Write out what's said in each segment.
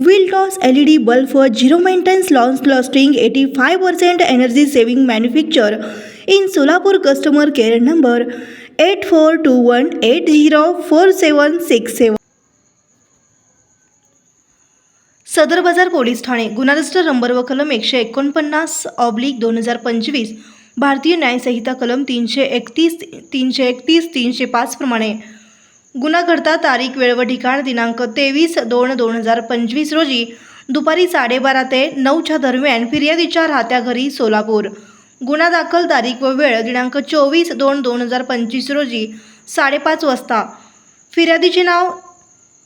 विल्टॉस L E D bulb for zero maintenance long lasting eighty five percent energy saving manufacture in Solapur customer care number eight four two one eight zero four seven six seven Sadar Bazar police Thane गुन्हा roster number व कलम एकशे एकोणपन्नास oblique दोन हजार पंचवीस भारतीय न्यायसंहिता कलम तीनशे एकतीस तीनशे एकतीस तीनशे पाचप्रमाणे गुन्हा घडता तारीख वेळ व ठिकाण दिनांक तेवीस दोन दोन हजार पंचवीस रोजी दुपारी साडेबारा ते नऊच्या दरम्यान फिर्यादीच्या राहत्या घरी सोलापूर. गुन्हा दाखल तारीख व वेळ दिनांक चोवीस दोन दोन हजार पंचवीस रोजी साडेपाच वाजता. फिर्यादीचे नाव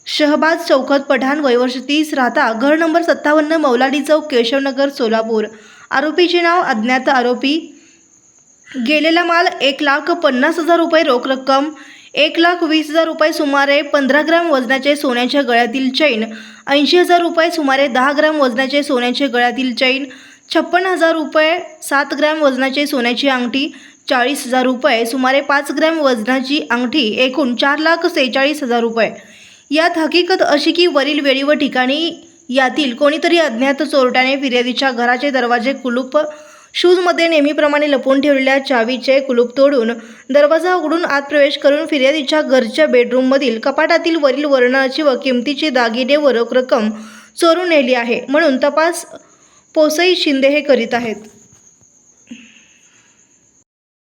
शहबाज चौकत पठाण वयवर्ष तीस राहता घर नंबर सत्तावन्न मौलाडी चौक केशवनगर सोलापूर. आरोपीचे नाव अज्ञात आरोपी. गेलेला माल एक लाख पन्नास हजार रुपये रोख रक्कम एक लाख वीस हजार रुपये सुमारे पंधरा ग्राम वजनाचे सोन्याच्या गळ्यातील चैन ऐंशी हजार रुपये सुमारे दहा ग्राम वजनाचे सोन्याचे गळ्यातील चैन छप्पन हजार रुपये सात ग्रॅम वजनाचे सोन्याची अंगठी चाळीस हजार रुपये सुमारे पाच ग्रॅम वजनाची अंगठी एकूण चार लाख सेहेचाळीस हजार रुपये. यात हकीकत अशी की वरील वेळी व ठिकाणी यातील कोणीतरी अज्ञात चोरट्याने फिर्यादीच्या घराचे दरवाजे कुलूप शूजमध्ये नेहमीप्रमाणे लपवून ठेवलेल्या चावीचे कुलूप तोडून दरवाजा उघडून आत प्रवेश करून फिर्यादीच्या घरच्या बेडरूममधील कपाटातील वरील वर्णाची व किमतीचे दागिने व रोख रक्कम चोरून नेली आहे म्हणून तपास पोसई शिंदे हे करीत आहेत.